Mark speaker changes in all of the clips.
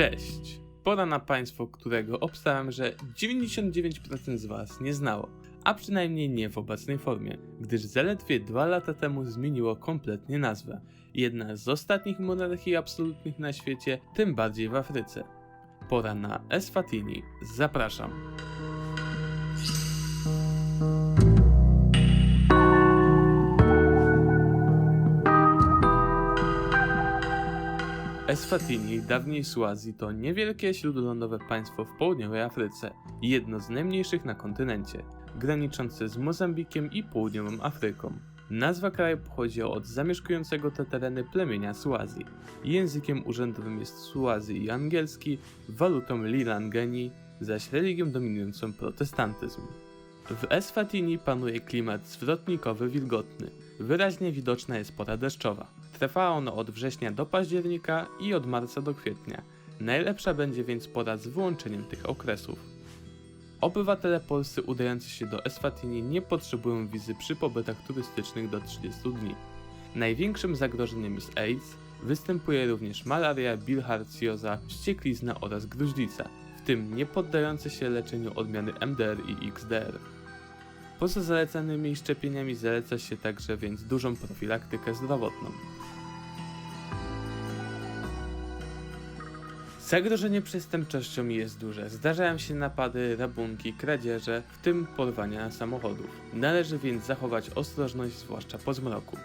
Speaker 1: Cześć! Pora na państwo, którego obstawiam, że 99% z Was nie znało, a przynajmniej nie w obecnej formie, gdyż zaledwie dwa lata temu zmieniło kompletnie nazwę. Jedna z ostatnich monarchii absolutnych na świecie, tym bardziej w Afryce. Pora na Eswatini. Zapraszam. Eswatini, dawniej Suazji, to niewielkie śródlądowe państwo w południowej Afryce, jedno z najmniejszych na kontynencie, graniczące z Mozambikiem i południową Afryką. Nazwa kraju pochodzi od zamieszkującego te tereny plemienia Suazji. Językiem urzędowym jest Suazji i angielski, walutą Lilangeni, zaś religią dominującą protestantyzm. W Eswatini panuje klimat zwrotnikowy wilgotny. Wyraźnie widoczna jest pora deszczowa. Trwa ono od września do października i od marca do kwietnia. Najlepsza będzie więc pora z wyłączeniem tych okresów. Obywatele polscy udający się do Eswatini nie potrzebują wizy przy pobytach turystycznych do 30 dni. Największym zagrożeniem jest AIDS, występuje również malaria, bilharcjoza, wścieklizna oraz gruźlica, w tym nie poddające się leczeniu odmiany MDR i XDR. Poza zalecanymi szczepieniami zaleca się także więc dużą profilaktykę zdrowotną. Zagrożenie przestępczością jest duże. Zdarzają się napady, rabunki, kradzieże, w tym porwania samochodów. Należy więc zachować ostrożność, zwłaszcza po zmroku.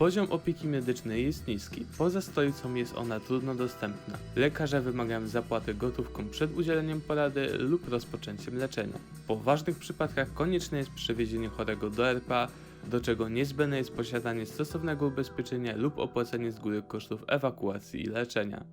Speaker 1: Poziom opieki medycznej jest niski, poza stolicą jest ona trudno dostępna. Lekarze wymagają zapłaty gotówką przed udzieleniem porady lub rozpoczęciem leczenia. W poważnych przypadkach konieczne jest przewiezienie chorego do RPA, do czego niezbędne jest posiadanie stosownego ubezpieczenia lub opłacenie z góry kosztów ewakuacji i leczenia.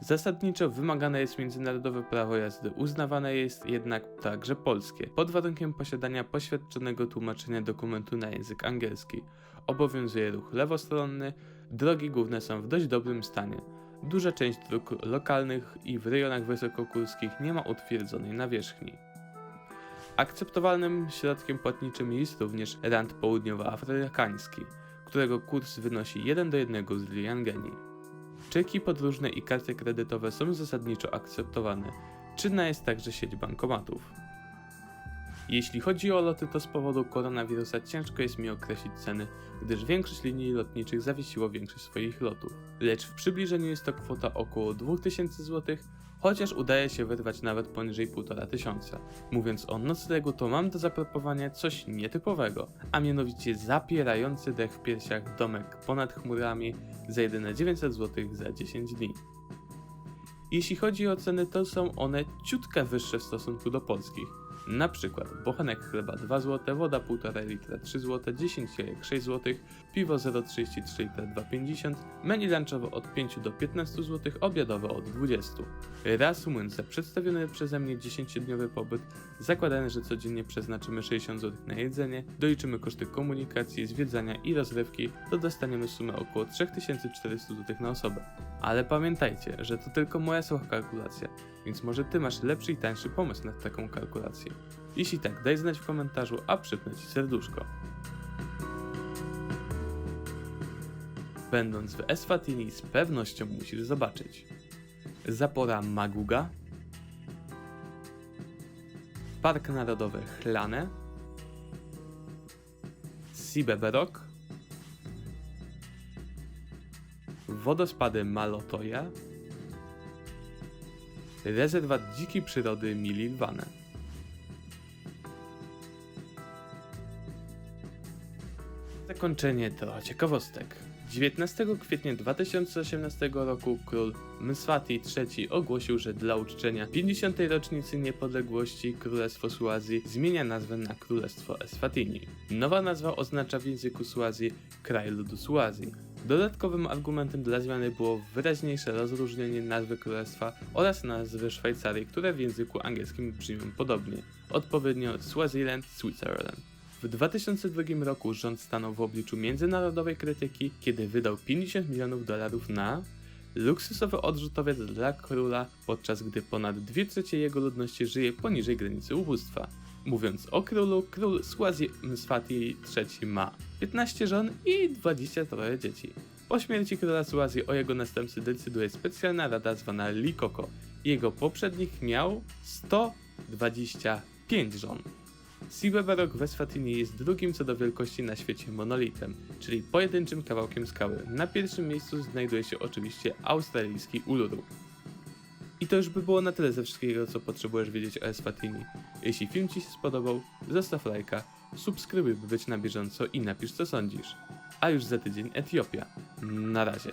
Speaker 1: Zasadniczo wymagane jest międzynarodowe prawo jazdy, uznawane jest jednak także polskie, pod warunkiem posiadania poświadczonego tłumaczenia dokumentu na język angielski. Obowiązuje ruch lewostronny, drogi główne są w dość dobrym stanie. Duża część dróg lokalnych i w rejonach wysokogórskich nie ma utwierdzonej nawierzchni. Akceptowalnym środkiem płatniczym jest również rand południowoafrykański, którego kurs wynosi 1 do 1 z Liangeni. Czeki podróżne i karty kredytowe są zasadniczo akceptowane. Czynna jest także sieć bankomatów. Jeśli chodzi o loty, to z powodu koronawirusa ciężko jest mi określić ceny, gdyż większość linii lotniczych zawiesiło większość swoich lotów. Lecz w przybliżeniu jest to kwota około 2000 zł, chociaż udaje się wyrwać nawet poniżej 1500. Mówiąc o noclegu, to mam do zaproponowania coś nietypowego, a mianowicie zapierający dech w piersiach domek ponad chmurami za jedyne 900 zł za 10 dni. Jeśli chodzi o ceny, to są one ciutkę wyższe w stosunku do polskich. Na przykład bochenek chleba 2 zł, woda 1,5 litra 3 zł, 10 jajek 6 zł, piwo 0,33 litra 2,50, menu lunchowe od 5 do 15 zł, obiadowe od 20. Reasumując, za przedstawiony przeze mnie 10-dniowy pobyt, zakładając, że codziennie przeznaczymy 60 zł na jedzenie, doliczymy koszty komunikacji, zwiedzania i rozrywki, to dostaniemy sumę około 3400 zł na osobę. Ale pamiętajcie, że to tylko moja słowa kalkulacja, więc może ty masz lepszy i tańszy pomysł na taką kalkulację. Jeśli tak, daj znać w komentarzu, a przypnę ci serduszko. Będąc w Eswatini z pewnością musisz zobaczyć Zapora Maguga, Park Narodowy Chlane, Sibeberok, Wodospady Malotoja, Rezerwat Dzikiej Przyrody Mililwane. Zakończenie to ciekawostek. 19 kwietnia 2018 roku król Mswati III ogłosił, że dla uczczenia 50. rocznicy niepodległości Królestwo Suazji zmienia nazwę na Królestwo Eswatini. Nowa nazwa oznacza w języku Suazji kraj ludu Suazji. Dodatkowym argumentem dla zmiany było wyraźniejsze rozróżnienie nazwy królestwa oraz nazwy Szwajcarii, które w języku angielskim brzmią podobnie, odpowiednio Swaziland, Switzerland. W 2002 roku rząd stanął w obliczu międzynarodowej krytyki, kiedy wydał 50 milionów dolarów na luksusowy odrzutowiec dla króla, podczas gdy ponad 2 trzecie jego ludności żyje poniżej granicy ubóstwa. Mówiąc o królu, król Swazi Mswati III ma 15 żon i 23 dzieci. Po śmierci króla Suazji o jego następcy decyduje specjalna rada zwana Likoko. Jego poprzednik miał 125 żon. Siweberok w Eswatini jest drugim co do wielkości na świecie monolitem, czyli pojedynczym kawałkiem skały. Na pierwszym miejscu znajduje się oczywiście australijski Uluru. I to już by było na tyle ze wszystkiego, co potrzebujesz wiedzieć o Eswatini. Jeśli film Ci się spodobał, zostaw lajka, subskrybuj, by być na bieżąco i napisz co sądzisz. A już za tydzień Etiopia. Na razie.